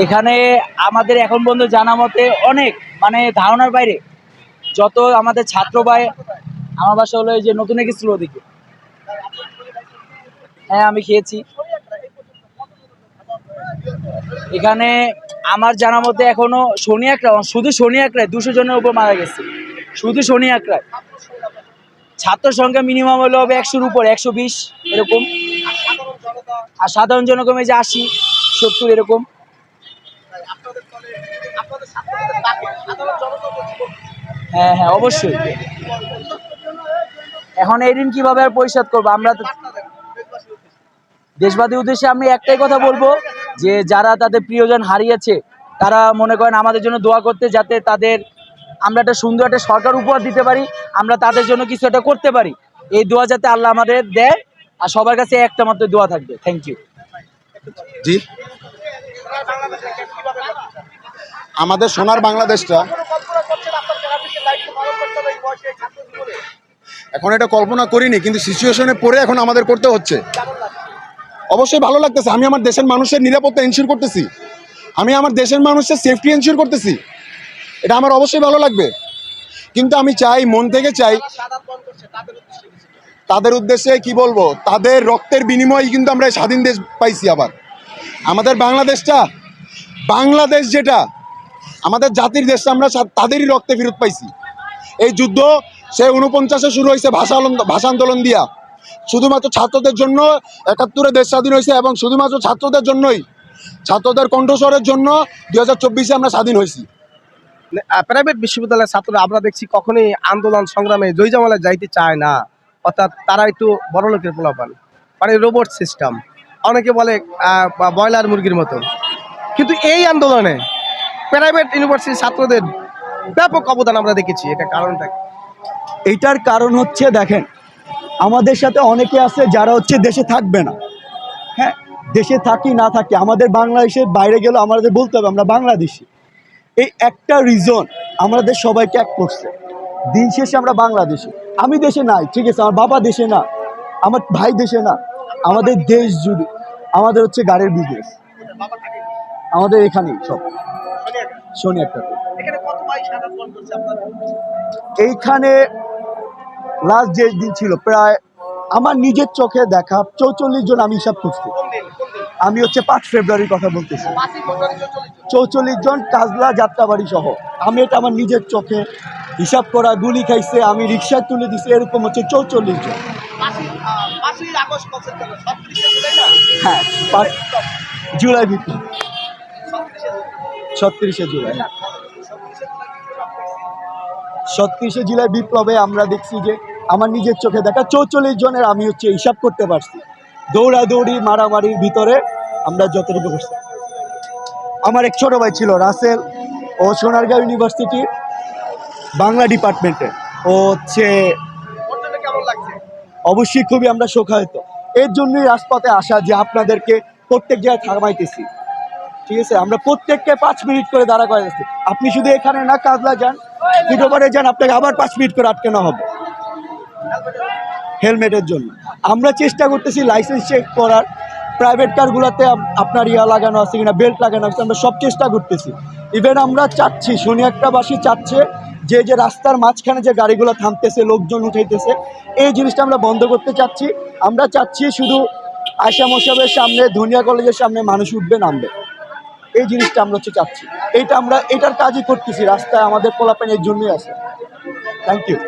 এখানে আমাদের এখন পর্যন্ত জানা মতে অনেক মানে ধারণার বাইরে যত আমাদের ছাত্র ভাই, আমার বাসা হলো যে নতুন গেছিল ওদিকে হ্যাঁ আমি খেয়েছি। এখানে আমার জানা মতে এখনও শনি একরায় শুধু শনি একরায় দুশো জনের উপর মারা গেছে। শুধু শনি একরায় ছাত্র সংখ্যা মিনিমাম হলো হবে একশোর উপর, একশো বিশ, এরকম। আর সাধারণ জনকমে যে আশি, সত্তর, এরকম। হ্যাঁ হ্যাঁ অবশ্যই। এখন এই ঋণ কীভাবে আর পরিশোধ করব? আমরা দেশবাদী উদ্দেশ্যে আমি একটাই কথা বলব, যে যারা তাদের প্রিয়জন হারিয়েছে, তারা মনে করেন আমাদের জন্য দোয়া করতে যাতে তাদের আমরা একটা সুন্দর একটা সরকার উপহার দিতে পারি, আমরা তাদের জন্য কিছু একটা করতে পারি। এই দোয়া যাতে আল্লাহ আমাদের দেয়, আর সবার কাছে একটা মাত্র দোয়া থাকবে। থ্যাংক ইউ জি। আমাদের সোনার বাংলাদেশটা। এখন এটা কল্পনা করিনি, কিন্তু সিচুয়েশনে পড়ে এখন আমাদের করতে হচ্ছে। অবশ্যই ভালো লাগতেছে, আমি আমার দেশের মানুষের নিরাপত্তা এনশিওর করতেছি। আমি আমার দেশের মানুষের সেফটি এনশিওর করতেছি। এটা আমার অবশ্যই ভালো লাগবে। কিন্তু আমি চাই, মন থেকে চাই, তাদের উদ্দেশ্যে কি বলব, তাদের রক্তের বিনিময়ে কিন্তু আমরা স্বাধীন দেশ পাইছি আবার। আমাদের বাংলাদেশটা, বাংলাদেশ যেটা আমাদের জাতির দেশটা আমরা তাদেরই রক্তে ফেরত পাইছি। এই যুদ্ধ সে উনপঞ্চাশে শুরু হয়েছে ভাষা ভাষা আন্দোলন দিয়া। শুধুমাত্র ছাত্রদের জন্য একাত্তরে দেশ স্বাধীন হয়েছে এবং শুধুমাত্র ছাত্রদের জন্যই। ছাত্রদের কণ্ঠস্বরের জন্য দুই হাজার চব্বিশে আমরা স্বাধীন হয়েছি। প্রাইভেট বিশ্ববিদ্যালয়ের ছাত্ররা আমরা দেখছি কখনোই আন্দোলন সংগ্রামে জয়জামালে যাইতে চায় না। অর্থাৎ তারা একটু বড় লোকের পোলাপান। মানে রোবট সিস্টেম অনেকে বলে ব্রয়লার মুরগির মতো। কিন্তু এই আন্দোলনে প্রাইভেট ইউনিভার্সিটির ছাত্রদের ব্যাপক অবদান আমরা দেখেছি, এটা কারণটা? এইটার কারণ হচ্ছে দেখেন, আমাদের সাথে অনেকে আছে যারা হচ্ছে দেশে থাকবে না। হ্যাঁ দেশে থাকি না থাকি, আমাদের বাংলাদেশের বাইরে গেলে আমাদের বলতে হবে আমরা বাংলাদেশি। এই একটা রিজন আমাদের সবাইকে এক করছে। দিন শেষে আমরা বাংলাদেশি। আমি দেশে নাই, ঠিক আছে, আমার বাবা দেশে না, আমার ভাই দেশে না, আমাদের দেশ জুড়ে আমাদের হচ্ছে গাড়ির বিজনেস আমাদের এখানেই সব। শনি একটা এইখানে লাস্ট যে দিন ছিল প্রায় আমার নিজের চোখে দেখা চৌচল্লিশ জন আমি হিসাব করছি। আমি হচ্ছে পাঁচ ফেব্রুয়ারির কথা বলতেছি। চৌচল্লিশ জন। কাজলা যাত্রাবাড়ি সহ। আমি এটা আমার নিজের চোখে হিসাব করা গুলি খাইছে আমি রিক্সায় তুলে দিছি এরকম হচ্ছে চৌচল্লিশ জন। হ্যাঁ জুলাই বিপ্লব ছত্রিশে জুলাই। ছত্রিশে জুলাই বিপ্লবে আমরা দেখছি যে আমার নিজের চোখে দেখা চৌচল্লিশ জনের আমি হচ্ছে হিসাব করতে পারছি। দৌড়াদৌড়ি, মারামারির ভিতরে আমরা যতটুকু করছি আমার এক ছোট ভাই ছিল, রাসেল। ও সোনারগাঁও ইউনিভার্সিটির বাংলা ডিপার্টমেন্টে। ও হচ্ছে অবশ্যই খুবই আমরা শোকায়িত। এর জন্যই রাজপথে আসা যে আপনাদেরকে প্রত্যেক জায়গায় থামাইতেছি। ঠিক আছে? আমরা প্রত্যেককে পাঁচ মিনিট করে দাঁড়া করে যাচ্ছি। আপনি শুধু এখানে না কাজলা যান ফিটোবারে যান, আপনাকে আবার পাঁচ মিনিট করে আটকানো হবে। হেলমেটের জন্য। আমরা চেষ্টা করতেছি লাইসেন্স চেক করার। প্রাইভেট কারগুলোতে আপনার ইয়া লাগানো আছে কিনা বেল্ট লাগানো আছে, আমরা সব চেষ্টা করতেছি। ইভেন আমরা চাচ্ছি শনি একটাবাসী চাচ্ছে যে যে রাস্তার মাঝখানে যে গাড়িগুলো থামতেছে, লোকজন উঠাইতেছে, এই জিনিসটা আমরা বন্ধ করতে চাচ্ছি। আমরা চাচ্ছি শুধু আয়সা মশাবের সামনে, ধনিয়া কলেজের সামনে মানুষ উঠবে, নামবে। এই জিনিসটা আমরা হচ্ছে চাচ্ছি। এইটা আমরা, এটার কাজই করতেছি, রাস্তায় আমাদের পোলাপেন এর জন্যই আছে। Thank you